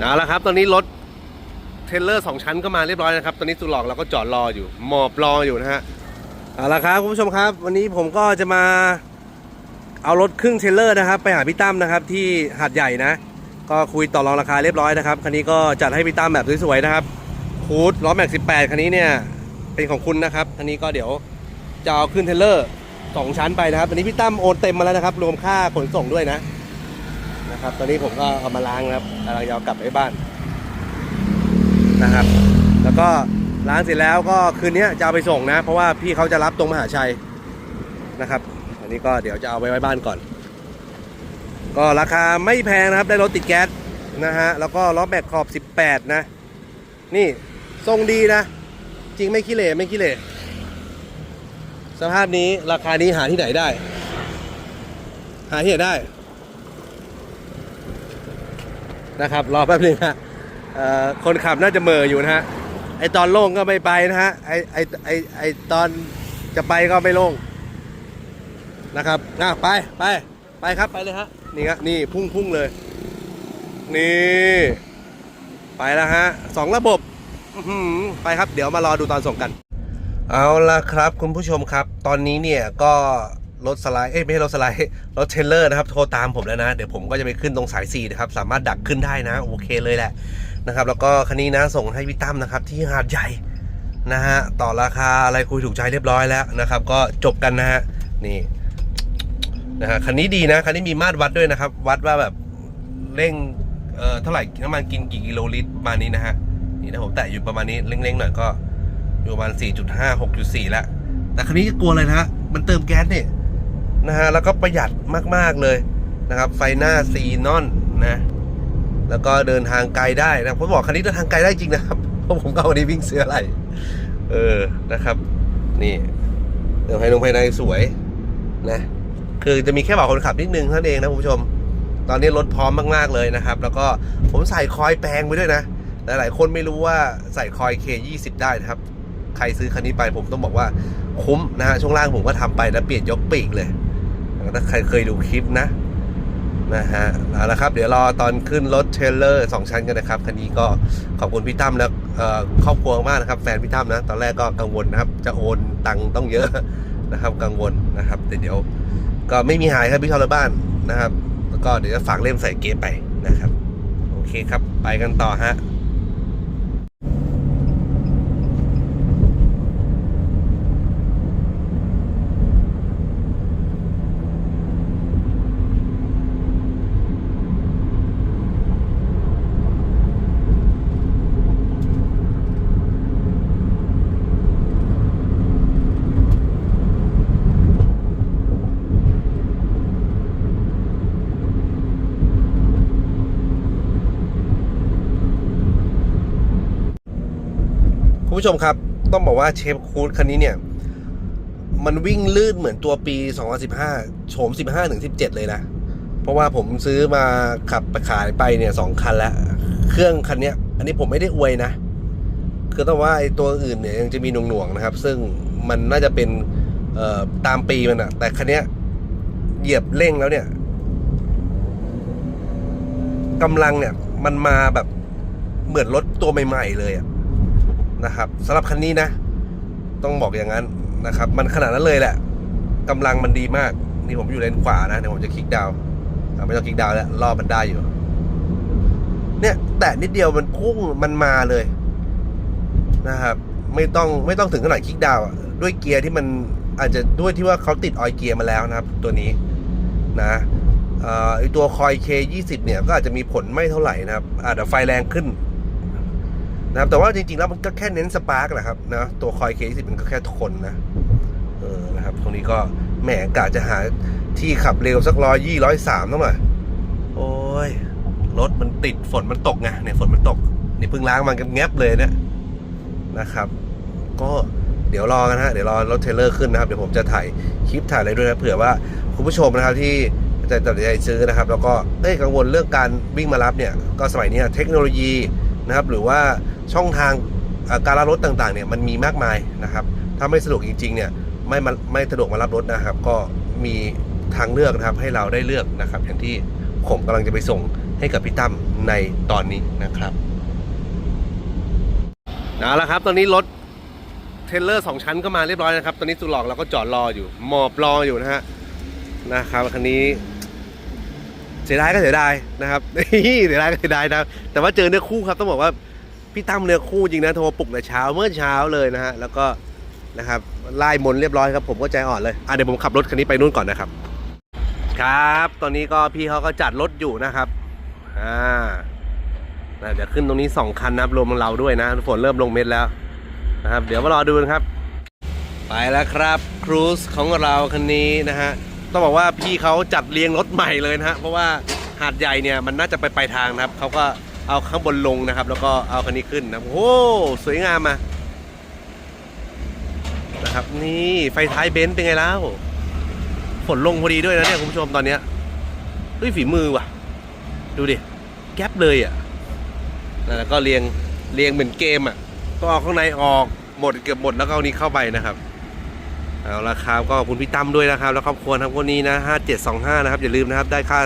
เอาละครับ ตอนนี้รถเทรลเลอร์สองชั้นก็มาเรียบร้อยนะครับ ตอนนี้สุหลอกเราก็จอดรออยู่ หมอบรออยู่นะฮะเอาละครับคุณผู้ชมครับ วันนี้ผมก็จะมาเอารถครึ่งเทรลเลอร์นะครับ ไปหาพี่ตั้มนะครับ ที่หาดใหญ่นะ ก็คุยต่อรองราคาเรียบร้อยนะครับคันนี้ก็จัดให้พี่ตั้มแบบสวยๆนะครับคูดล้อแม็ก18คันนี้เนี่ยเป็นของคุณนะครับคันนี้ก็เดี๋ยวจะเอาขึ้นเทรลเลอร์สองชั้นไปนะครับตอนนี้พี่ตั้มโอนเต็มมาแล้วนะครับ รวมค่าขนส่งด้วยนะ นะครับ ตอนนี้ผมก็เอามาล้างครับกำลังจะเอากลับไปบ้านนะครับ แล้วก็ล้างเสร็จแล้วก็คืนนี้จะเอาไปส่งนะ เพราะว่าพี่เขาจะรับตรงมหาชัยนะครับ อันนี้ก็เดี๋ยวจะเอาไว้ไว้บ้านก่อน ก็ราคาไม่แพงนะครับ ได้รถติดแก๊สนะฮะ แล้วก็ล้อแบกขอบ 18 นะ นี่ทรงดีนะ จริงไม่ขี้เหร่ไม่ขี้เหร่สภาพนี้ราคานี้หาที่ไหนได้ หาที่ไหนได้ นะครับ รอแป๊บนึงฮะเอ่อคนขับน่าจะเหม่ออยู่นะฮะไอตอนโล่งก็ไม่ไปนะฮะไอไอไอไอตอนจะไปก็ไม่โล่งนะครับอะไปไปไปครับไปเลยฮะนี่ครับนี่พุ่งพุ่งเลย นี่ ไปแล้วฮะสองระบบอื้อหือไปครับ เดี๋ยวมารอดูตอนส่งกัน เอาละครับ คุณผู้ชมครับ ตอนนี้เนี่ยก็ รถสไลด์เอ้ยไม่ใช่รถสไลด์รถเทรลเลอร์นะครับโทรตามผมแล้วนะ เดี๋ยวผมก็จะไปขึ้นตรงสาย4นะครับสามารถดักขึ้นได้นะ โอเคเลยแหละนะครับแล้วก็คันนี้นะส่งให้พี่ตั้มนะครับที่หาดใหญ่นะฮะต่อราคาอะไรคุยถูกใจเรียบร้อยแล้วนะครับ ก็จบกันนะฮะนี่นะฮะคันนี้ดีนะคันนี้มีมาตรวัดด้วยนะครับ วัดว่าแบบเร่งเอ่อเท่าไหร่น้ำมันกินกี่กิโลลิตรประมาณนี้นะฮะนี่นะผมแตะอยู่ประมาณนี้เร่งๆหน่อยก็อยู่ประมาณ4.5 6.4แล้วแต่คันนี้กลัวเลยนะฮะมันเติมแก๊สเนี่ย นะฮะแล้วก็ประหยัดมากๆเลยนะครับ ไฟหน้าซีนอนนะแล้วก็เดินทางไกลได้นะผมบอกคันนี้เดินทางไกลได้จริงนะครับเพราะผมก็วันนี้วิ่งเสื้ออะไรเออนะครับ นี่เดี๋ยวภายในภายในสวยนะคือจะมีแค่เบาะคนขับนิดนึงเท่านั้นเองนะคุณผู้ชม ตอนนี้รถพร้อมมากๆเลยนะครับ แล้วก็ผมใส่คอยแปลงไปด้วยนะหลายๆคนไม่รู้ว่าใส่คอย K20 ได้นะครับ ใครซื้อคันนี้ไปผมต้องบอกว่าคุ้มนะฮะช่วงล่างผมก็ทำไปแล้วเปลี่ยนยกปีกเลย ถ้าใครเคยดูคลิปนะนะฮะเอาละครับ เดี๋ยวรอตอนขึ้นรถเทรลเลอร์สองชั้นกันนะครับคันนี้ก็ขอบคุณพี่ตั้มและครอบครัวมากนะครับ แฟนพี่ตั้มนะ ตอนแรกก็กังวลนะครับ จะโอนตังค์ต้องเยอะนะครับ กังวลนะครับแต่เดี๋ยวก็ไม่มีหายครับพี่ชาวบ้านนะครับ แล้วก็เดี๋ยวจะฝากเล่มใส่เกมไปนะครับ โอเคครับ ไปกันต่อฮะ คุณผู้ชมครับ ต้องบอกว่าเชฟคูดคันนี้เนี่ย มันวิ่งลื่นเหมือนตัวปี 2015 โฉม 15ถึง17 เลยนะ เพราะว่าผมซื้อมาขับไปขายไปเนี่ยสองคันแล้ว เครื่องคันนี้อันนี้ผมไม่ได้อวยนะ คือต้องว่าไอ้ตัวอื่นเนี่ยยังจะมีหน่วงๆนะครับ ซึ่งมันน่าจะเป็นเอ่อตามปีมันอะแต่คันนี้เหยียบเร่งแล้วเนี่ยกำลังเนี่ยมันมาแบบเหมือนรถตัวใหม่ ๆ เลยอะ นะครับสำหรับคันนี้นะ ต้องบอกอย่างนั้นนะครับ มันขนาดนั้นเลยแหละกำลังมันดีมาก นี่ผมอยู่เลนขวานะเดี๋ยวผมจะคลิกดาวไม่ต้องคลิกดาวแล้วรอบมันได้อยู่ เนี่ยแตะนิดเดียวมันพุ่งมันมาเลยนะครับ ไม่ต้องไม่ต้องถึงขนาดคลิกดาวด้วยเกียร์ที่มันอาจจะด้วยที่ว่าเขาติดออยเกียร์มาแล้วนะครับ ตัวนี้นะเอ่อไอตัวคอย K20 เนี่ยก็อาจจะมีผลไม่เท่าไหร่นะครับอาจจะไฟแรงขึ้น นะครับแต่ว่าจริงๆแล้วมันก็แค่เน้นสปาร์กแหละครับนะตัวคอยเคสิมันก็แค่ทนนะเออนะครับตรงนี้ก็แหมกะจะหาที่ขับเร็วสักร้อยยี่ร้อยสามต้องหน่อยโอ้ยรถมันติดฝนมันตกไงเนี่ยฝนมันตก นี่เพิ่งล้างมันกันแงบเลยเนี่ยนะครับ ก็เดี๋ยวรอกันฮะเดี๋ยวรอรถเทรลเลอร์ขึ้นนะครับเดี๋ยวผมจะถ่ายคลิปถ่ายอะไรด้วยนะเผื่อว่าคุณผู้ชมนะครับที่จะตัดใจซื้อนะครับ แล้วก็เอ้ยกังวลเรื่องการวิ่งมารับเนี่ยก็สมัยนี้เทคโนโลยี นะครับ หรือว่าช่องทางการรับรถต่างๆเนี่ยมันมีมากมายนะครับ ถ้าไม่สะดวกจริงๆเนี่ยไม่มาไม่สะดวกมารับรถนะครับ ก็มีทางเลือกนะครับให้เราได้เลือกนะครับ อย่างที่ผมกำลังจะไปส่งให้กับพี่ตั้มในตอนนี้นะครับเอาละครับ ตอนนี้รถเทรลเลอร์สองชั้นก็มาเรียบร้อยนะครับ ตอนนี้สุหลอกเราก็จอดรออยู่หมอบรออยู่นะฮะนะครับคันนี้ เสียดายก็เสียดายนะครับเสียดายก็เสียดายนะแต่ว่าเจอเนื้อคู่ครับต้องบอกว่าพี่ตั้มเนื้อคู่จริงนะโทรปลุกแต่เช้าเมื่อเช้าเลยนะฮะแล้วก็นะครับไล่มนเรียบร้อยครับผมก็ใจอ่อนเลยอะเดี๋ยวผมขับรถคันนี้ไปนู่นก่อนนะครับ ครับ ตอนนี้ก็พี่เขาก็จัดรถอยู่นะครับอ่าเดี๋ยวขึ้นตรงนี้สองคันนะครับรวมเราด้วยนะฝนเริ่มลงเม็ดแล้วนะครับ เดี๋ยวมารอดูนะครับ ไปแล้วครับครูซของเราคันนี้นะฮะ ต้องบอกว่าพี่เขาจัดเรียงรถใหม่เลยนะฮะเพราะว่าหาดใหญ่เนี่ยมันน่าจะไปปลายทางนะครับเขาก็เอาข้างบนลงนะครับ แล้วก็เอาคันนี้ขึ้นนะโอ้โหสวยงามมานะครับนี่ไฟท้ายเบนซ์เป็นไงแล้วฝนลงพอดีด้วยนะเนี่ยคุณผู้ชมตอนเนี้ยเฮ้ยฝีมือว่ะ ดูดิแก๊ปเลยอะนั่นแล้วก็เรียงเรียงเหมือนเกมอะต้องเอาข้างในออกหมดเกือบหมดแล้วก็เอานี้เข้าไปนะครับ เอาละครับก็ขอบคุณพี่ตั้มด้วยนะครับ แล้วครอบครัวทั้งคนนี้นะ5725 นะครับ อย่าลืมนะครับได้ค่า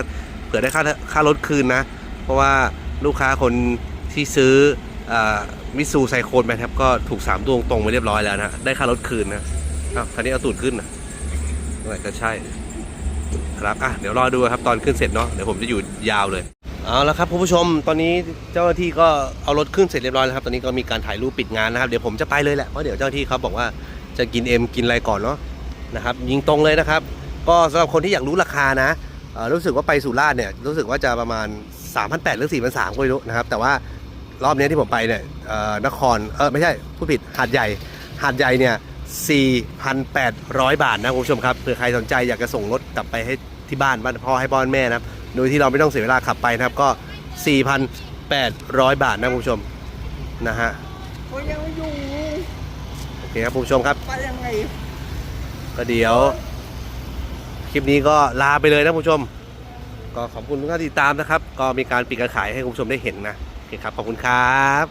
เผื่อได้ค่าค่ารถคืนนะ เพราะว่าลูกค้าคนที่ซื้อมิสูไซโคนไปครับ ก็ถูก 3 ตัวตรงไปเรียบร้อยแล้วนะ ได้ค่ารถคืนนะอ้าวคันนี้เอาตูดขึ้นนะเมื่อไรก็ใช่ครับอะเดี๋ยวรอดูครับตอนขึ้นเสร็จเนาะเดี๋ยวผมจะอยู่ยาวเลยเอาละครับคุณผู้ชมตอนนี้เจ้าหน้าที่ก็เอารถขึ้นเสร็จเรียบร้อยแล้วครับ ตอนนี้ก็มีการถ่ายรูปปิดงานนะครับ เดี๋ยวผมจะไปเลยแหละเพราะเดี๋ยวเจ้าหน้าที่เขาบอกว่า จะกินเอ็มกินอะไรก่อนเนาะนะครับยิงตรงเลยนะครับ ก็สำหรับคนที่อยากรู้ราคานะรู้สึกว่าไปสุราษฎร์เนี่ยรู้สึกว่าจะประมาณ 3,800หรือ4,300ก็ไม่รู้นะครับแต่ว่ารอบนี้ที่ผมไปเนี่ยนครเออไม่ใช่ผู้ผิดหาดใหญ่หาดใหญ่เนี่ย4,800 บาทนะคุณผู้ชมครับเผื่อใครสนใจอยากจะส่งรถกลับไปให้ที่บ้านบ้านพ่อให้พ่อให้แม่นะครับโดยที่เราไม่ต้องเสียเวลาขับไปนะครับก็ 4,800 บาทนะคุณผู้ชมนะฮะยังอยู่ เคครับคุณผู้ชมครับ ไปยังไงก็เดี๋ยว คลิปนี้ก็ลาไปเลยนะคุณผู้ชม ก็ขอบคุณทุกท่านที่ติดตามนะครับ ก็มีการปิดการขายให้คุณผู้ชมได้เห็นนะโอเคครับขอบคุณครับ